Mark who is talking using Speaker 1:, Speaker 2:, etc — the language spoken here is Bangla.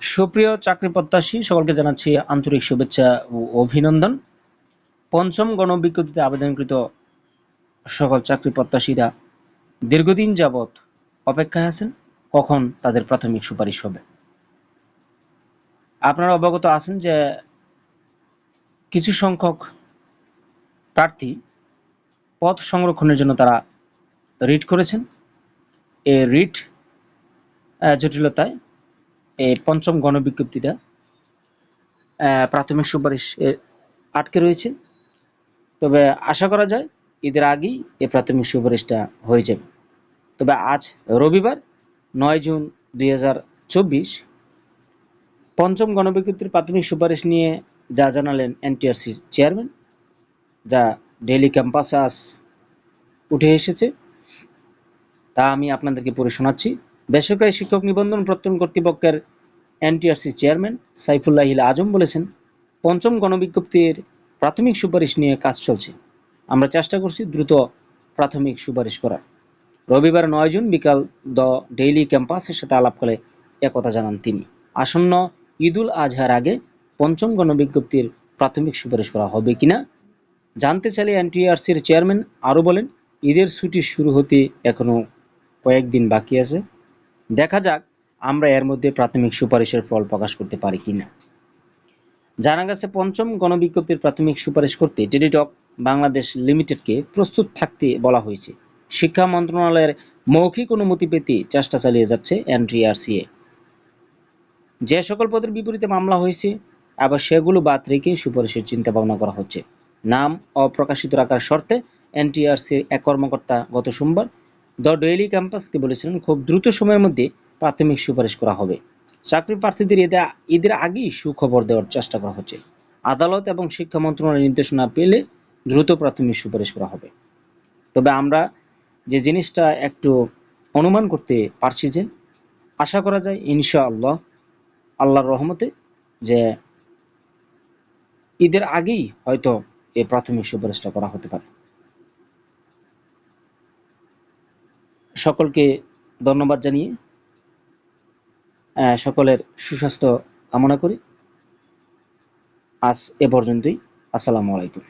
Speaker 1: সুপ্রিয় চাকরি প্রত্যাশী, সকলকে জানাচ্ছি আন্তরিক শুভেচ্ছা ও অভিনন্দন। পঞ্চম গণবিজ্ঞপ্তিতে আবেদনকৃত সকল চাকরি প্রত্যাশীরা দীর্ঘদিন যাবৎ অপেক্ষায় আছেন, কখন তাদের প্রাথমিক সুপারিশ হবে? আপনারা অবগত আছেন যে কিছু সংখ্যক প্রার্থী পথ সংরক্ষণের জন্য তারা রিট করেছেন। এ রিট জটিলতায় এই পঞ্চম গণবিজ্ঞপ্তিটা প্রাথমিক সুপারিশ আটকে রয়েছে। তবে আশা করা যায় ঈদের আগেই এই প্রাথমিক সুপারিশটা হয়ে যাবে। তবে আজ রবিবার নয় জুন দুই পঞ্চম গণবিজ্ঞপ্তির প্রাথমিক সুপারিশ নিয়ে যা জানালেন এনটিআরসির চেয়ারম্যান, যা ডেইলি ক্যাম্পাসে আজ উঠে এসেছে, তা আমি আপনাদেরকে পড়ে শোনাচ্ছি। বেসরকারি শিক্ষক নিবন্ধন প্রত্যয়ন কর্তৃপক্ষের এনটিআরসি চেয়ারম্যান সাইফুল্লাহিল আজম বলেছেন, পঞ্চম গণবিজ্ঞপ্তির প্রাথমিক সুপারিশ নিয়ে কাজ চলছে। আমরা চেষ্টা করছি দ্রুত প্রাথমিক সুপারিশ করার। রবিবার নয় জুন বিকাল দ ডেইলি ক্যাম্পাসের সাথে আলাপকালে একথা জানান তিনি। আসন্ন ঈদুল আজহার আগে পঞ্চম গণবিজ্ঞপ্তির প্রাথমিক সুপারিশ করা হবে কিনা, জানতে চাইলে এনটিআরসির চেয়ারম্যান আরও বলেন, ঈদের ছুটি শুরু হতে এখনও কয়েকদিন বাকি আছে। দেখা যাক আমরা এর মধ্যে প্রাথমিক সুপারিশের ফল প্রকাশ করতে পারি কিনা। জানা গেছে পঞ্চম গণবিজ্ঞপ্তির প্রাথমিক সুপারিশ করতে টেলিটক বাংলাদেশ লিমিটেডকে প্রস্তুত থাকতে বলা হয়েছে। শিক্ষা মন্ত্রণালয়ের মৌখিক অনুমতি পেতে চেষ্টা চালিয়ে যাচ্ছে এনটিআরসিএ। যে সকল পদের বিপরীতে মামলা হয়েছে, আবার সেগুলো বাদ রেখে সুপারিশের চিন্তা ভাবনা করা হচ্ছে। নাম অপ্রকাশিত রাখার শর্তে এনটিআরসির এক কর্মকর্তা গত সোমবার দ্য ডেইলি ক্যাম্পাসকে বলেছিলেন, খুব দ্রুত সময়ের মধ্যে প্রাথমিক সুপারিশ করা হবে। চাকরি প্রার্থীদের ঈদে ঈদের আগেই সুখবর দেওয়ার চেষ্টা করা হচ্ছে। আদালত এবং শিক্ষা মন্ত্রণালয়ের নির্দেশনা পেলে দ্রুত প্রাথমিক সুপারিশ করা হবে। তবে আমরা যে জিনিসটা একটু অনুমান করতে পারছি যে, আশা করা যায় ইনশাআল্লাহ, আল্লাহর রহমতে যে ঈদের আগেই হয়তো এই প্রাথমিক সুপারিশটা করা হতে পারে। সকলকে ধন্যবাদ জানিয়ে সকলের সুস্বাস্থ্য কামনা করি। আজ এ পর্যন্তই। আসসালামু আলাইকুম।